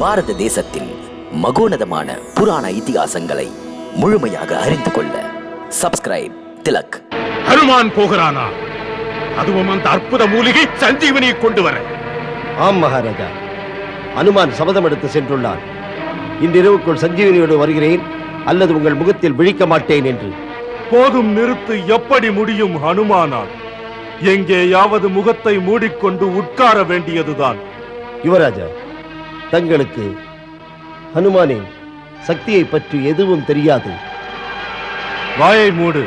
பாரத தேசத்தின் மகோனதமான புராண இதிகாசங்களை முழுமையாக அறிந்து கொள்ள சப்ஸ்கிரைப் திலக். ஹனுமான் போகிறானா? அதுவும் அந்த அற்புத மூலிகை சஞ்சீவனியை கொண்டு வர. ஆம் மகாராஜா. அனுமான் சபதம் எடுத்து சென்றுள்ளான். இன்றிரவுக்குள் சஞ்சீவனியோடு வருகிறேன் அல்லது உங்கள் முகத்தில் விழிக்க மாட்டேன் என்று. போதும் நிறுத்து எப்படி முடியும் ஹனுமானால்? எங்கேயாவது முகத்தை மூடிக்கொண்டு உட்கார வேண்டியதுதான். யுவராஜா தங்களுக்கு ஹனுமானின் சக்தியை பற்றி எதுவும் தெரியாது. வாயை மூடு.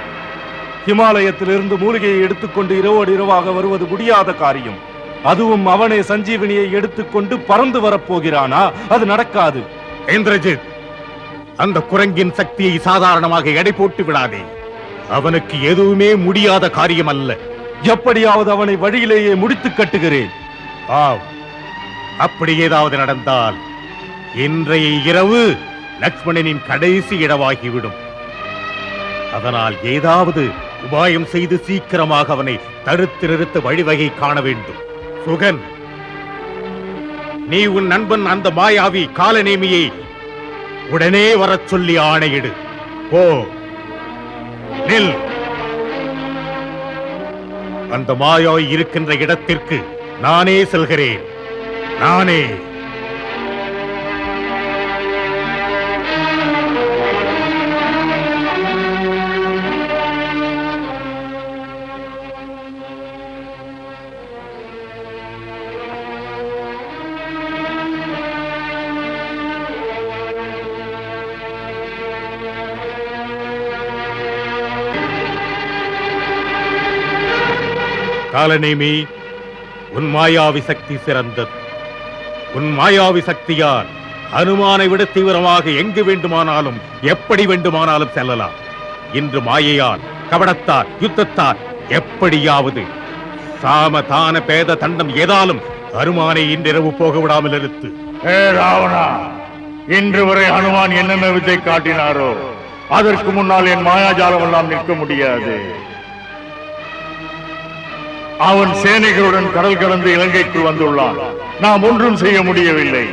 ஹிமாலயத்திலிருந்து மூலிகையை எடுத்துக்கொண்டு இரவோடு இரவாக வருவது முடியாத காரியம். அதுவும் அவனே சஞ்சீவனியை எடுத்துக்கொண்டு பறந்து வரப்போகிறானா அது நடக்காது. இந்திரஜித் அந்த குரங்கின் சக்தியை சாதாரணமாக எடை போட்டு விடாதே. அவனுக்கு எதுவுமே முடியாத காரியம் அல்ல எப்படியாவது அவனை வழியிலேயே முடித்து கட்டுகிறேன். ஆம். அப்படி ஏதாவது நடந்தால் இன்றைய இரவு லக்ஷ்மணனின் கடைசி இடமாகிவிடும். அதனால் ஏதாவது உபாயம் செய்து சீக்கிரமாக அவனை தடுத்து நிறுத்த வழிவகை காண வேண்டும். சுகன் நீ உன் நண்பன் அந்த மாயாவி காலநேமியை உடனே வரச் சொல்லி ஆணையிடு. போ நில். அந்த மாயாவி இருக்கின்ற இடத்திற்கு நானே செல்கிறேன். நானே. காலநேமி உன் மாயாவி சக்தி சிறந்தது. உன் மாயாவி சக்தியால் அனுமானை விட தீவிரமாக எங்கு வேண்டுமானாலும் எப்படி வேண்டுமானாலும் செல்லலாம். இன்று மாயையால் கபடத்தால் யுத்தத்தால் எப்படியாவது சாமதான பேத தண்டம் ஏதாலும் அனுமானை இன்றிரவு போக விடாமல் இருத்து ஏ ராவணா இன்று வரை ஹனுமான் என்னென்ன வித்தை காட்டினாரோ அதற்கு முன்னால் என் மாயாஜாலம் எல்லாம் நிற்க முடியாது. அவன் சேனைகளுடன் கடல் கடந்து இலங்கைக்கு வந்துள்ளான். நாம் ஒன்றும் செய்ய முடியவில்லை.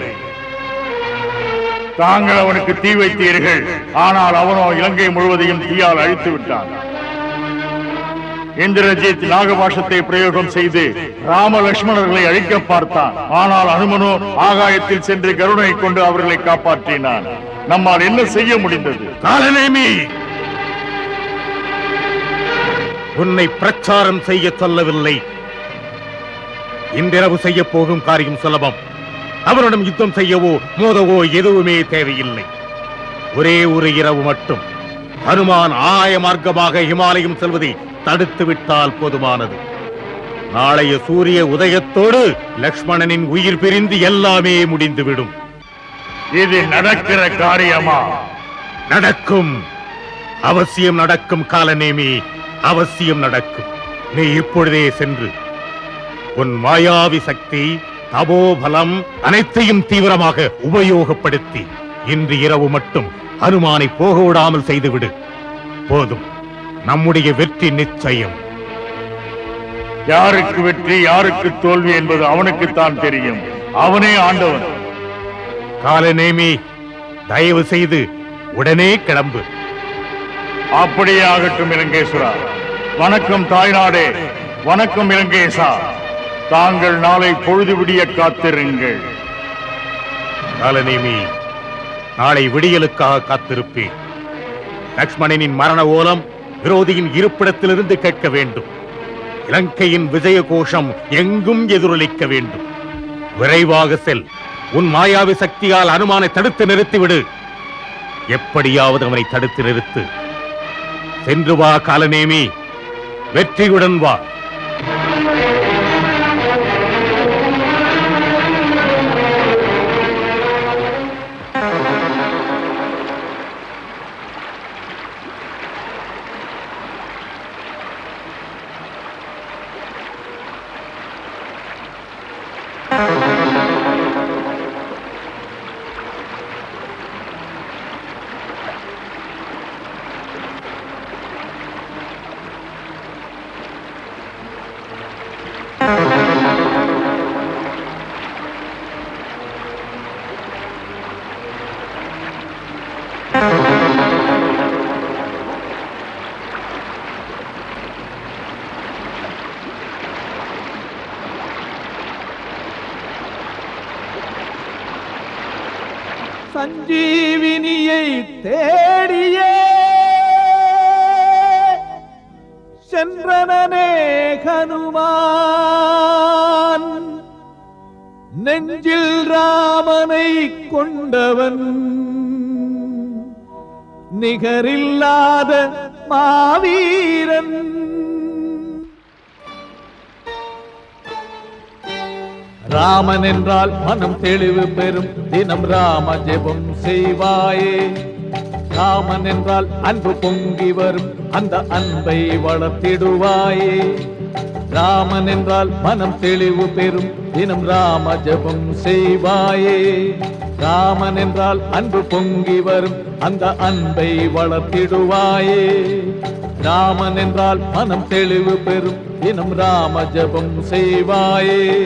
தாங்கள் அவனுக்கு தீ வைத்தீர்கள். ஆனால் அவனோ இலங்கை முழுவதையும் தீயால் அழித்து விட்டான். இந்திரஜித் நாகபாஷத்தை பிரயோகம் செய்து ராம லட்சுமணர்களை அழிக்க பார்த்தான். ஆனால் அனுமனோ ஆகாயத்தில் சென்று கருணை கொண்டு அவர்களை காப்பாற்றினான். நம்மால் என்ன செய்ய முடிந்தது? உன்னை பிரச்சாரம் செய்ய சொல்லவில்லை. இன்றிரவு செய்ய போகும் காரியம் சுலபம். அவரிடம் யுத்தம் செய்யவோ மோதவோ எதுவுமே தேவையில்லை. ஒரே ஒரு இரவு மட்டும். ஹனுமான் ஆய மார்க்கமாக இமாலயம் செல்வதை தடுத்து விட்டால் போதுமானது. நாளைய சூரிய உதயத்தோடு லக்ஷ்மணனின் உயிர் பிரிந்து எல்லாமே முடிந்துவிடும். இது நடக்கிற காரியமா? நடக்கும். அவசியம் நடக்கும் காலநேமி. அவசியம் நடக்கும். நீ இப்பொழுதே சென்று உன் மாயாவி சக்தி தபோபலம் அனைத்தையும் தீவிரமாக உபயோகப்படுத்தி இன்று இரவு மட்டும் அனுமானை போக விடாமல் செய்துவிடு. போதும். நம்முடைய வெற்றி நிச்சயம். யாருக்கு வெற்றி யாருக்கு தோல்வி என்பது அவனுக்குத்தான் தெரியும். அவனே ஆண்டவன். காலநேமி தயவு செய்து உடனே கிளம்பு. அப்படியே ஆகட்டும் இலங்கேஸ்வரா வணக்கம் தாய்நாடே வணக்கம் இலங்கேசா தாங்கள் நாளை பொழுது விடிய காத்திருங்கள். காலநேமி நாளை விடியலுக்காக காத்திருப்பேன் லக்ஷ்மணனின் மரண ஓலம் விரோதியின் இருப்பிடத்திலிருந்து கேட்க வேண்டும். இலங்கையின் விஜய கோஷம் எங்கும் எதிரொலிக்க வேண்டும். விரைவாக செல். உன் மாயாவி சக்தியால் அனுமானை தடுத்து நிறுத்திவிடு. எப்படியாவது அவனை தடுத்து நிறுத்து. சென்று வா காலநேமி. வெற்றியுடன் வா. சஞ்சீவினியை தேடியே சென்றனே கனுமான் நெஞ்சில் ராமனை கொண்டவன். நிகரில்லாத மாவீரன். ராமன் என்றால் மனம் தெளிவு பெறும் தினம் ராம ஜெபம் செய்வாயே. ராமன் என்றால் அன்பு பொங்கி வரும் அந்த அன்பை வளர்த்திடுவாயே. ராமன் என்றால் மனம் தெளிவு பெறும் தினம் ராம ஜெபம் செய்வாயே. ராமன் என்றால் அன்பு பொங்கி வரும். அந்த அன்பை வளர்த்திடுவாயே. ராமன் என்றால் மனம் தெளிவு பெறும். இனம் ராம ஜபம் செய்வாயே.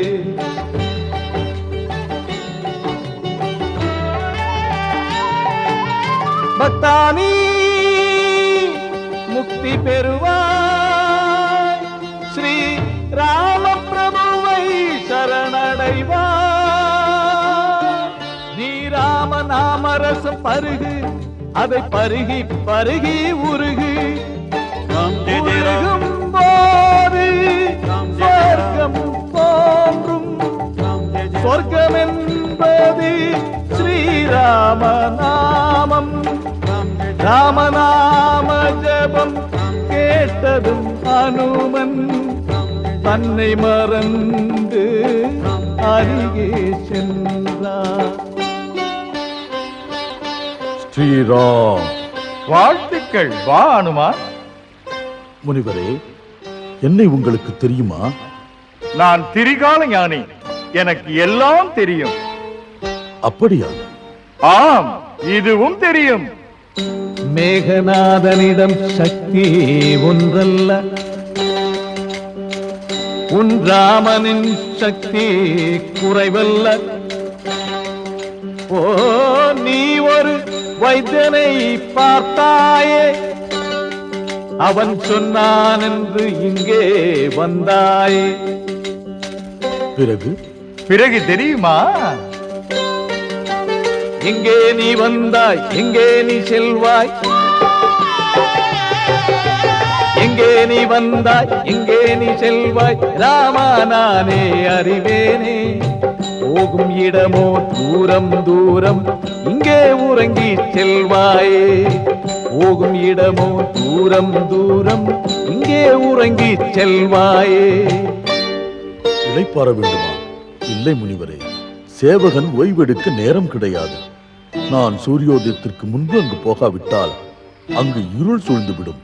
பக்தானி முக்தி பெறுவாய். ஸ்ரீ ராம பிரபுவை சரணடைவாய். நாமரசம் பருகு அதை பருகி பருகி உருகு. உருகும் போது சொர்க்கம் தோன்றும். சொர்க்கம் என்பது ஸ்ரீராம நாமம் ராமநாம ஜபம் கேட்டதும் அனுமன். தன்னை மறந்து அருகே சென்றார். ஸ்ரீராம் வாழ்த்துக்கள் வா அனுமான். முனிவரே என்னை உங்களுக்கு தெரியுமா? நான் திரிகால ஞானி. எனக்கு எல்லாம் தெரியும். அப்படியா ஆம் இதுவும் தெரியும். மேகநாதனிடம் சக்தி ஒன்றல்ல. உன் ராமனின் சக்தி குறைவல்ல. ஓ நீ ஒரு வைத்தியனை பார்த்தாயே. அவன் சொன்னான் என்று இங்கே வந்தாயே. பிறகு? பிறகு தெரியுமா? எங்கே நீ வந்தாய் எங்கே நீ செல்வாய். எங்கே நீ வந்தாய் எங்கே நீ செல்வாய். ராமா நானே அறிவேனே. போகும் இடமோ தூரம் தூரம். இங்கே உறங்கி செல்வாயே. போகும் இடமோ தூரம் தூரம் இங்கே உறங்கி செல்வாயே. இளைப்பாற வேண்டுமா? இல்லை முனிவரே சேவகன் ஓய்வெடுக்க நேரம் கிடையாது. நான் சூரியோதயத்திற்கு முன்பு அங்கு போகாவிட்டால் அங்கு இருள் சூழ்ந்துவிடும்.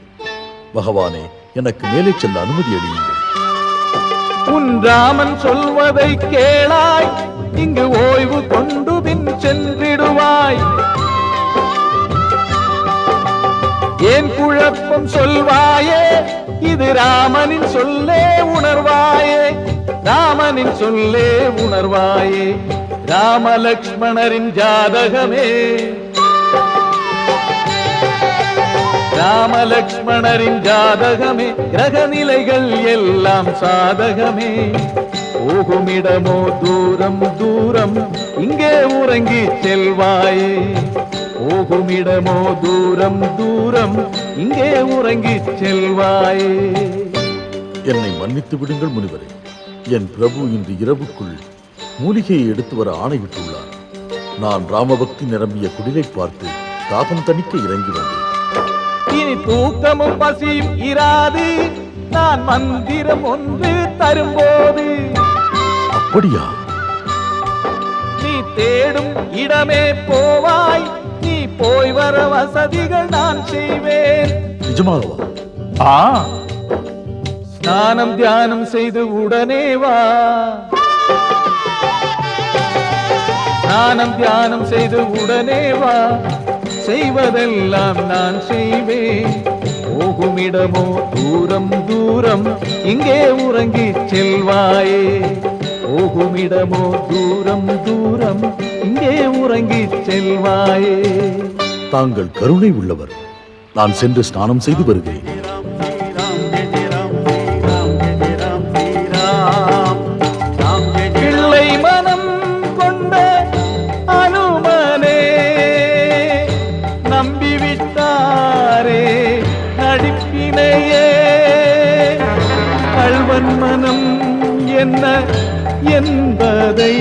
பகவானே எனக்கு மேலே செல்ல அனுமதி அளியுங்கள். உன் ராமன் சொல்வதை கேளாய். இங்கு ஓய்வு கொண்டு பின் சென்றிடுவாய். ஏன் குழப்பம் சொல்வாயே? இது ராமனின் சொல்லே உணர்வாயே. ராமனின் சொல்லே உணர்வாயே. ராமலக்ஷ்மணரின் ஜாதகமே. ராமலக்ஷ்மணரின் ஜாதகமே. கிரக நிலைகள் எல்லாம் சாதகமே. போகுமிடமோ தூரம் தூரம். இங்கே உறங்கி செல்வாயே. போகுமிடமோ தூரம் தூரம். இங்கே உறங்கி செல்வாயே. என்னை மன்னித்து விடுங்கள் முனிவரே. என் பிரபு இன்று இரவுக்குள் மூலிகையை எடுத்து வர ஆணையிட்டுள்ளார் நான் ராமபக்தி நிரம்பிய குடிலை பார்த்து தாகம் தணிக்க இறங்கி வந்தேன். இனி தூக்கமும் பசியும் இராது. நான் மந்திரம் ஒன்று தரும்போது அப்படியா? நீ தேடும் இடமே போவாய். நீ போய் வர வசதிகள் நான் செய்வேன். நிஜமாகவா ஆ. ஸ்நானம் தியானம் செய்து உடனே வா. ஸ்நானம் தியானம் செய்து உடனே வா. செய்வதெல்லாம் நான் செய்வேன். போகுமிடமோ தூரம் தூரம். இங்கே உறங்கி செல்வாயே. போகுமிடமோ தூரம் தூரம் இங்கே உறங்கி செல்வாயே. தாங்கள் கருணை உள்ளவர். நான் சென்று ஸ்நானம் செய்து வருகிறேன். என்பதை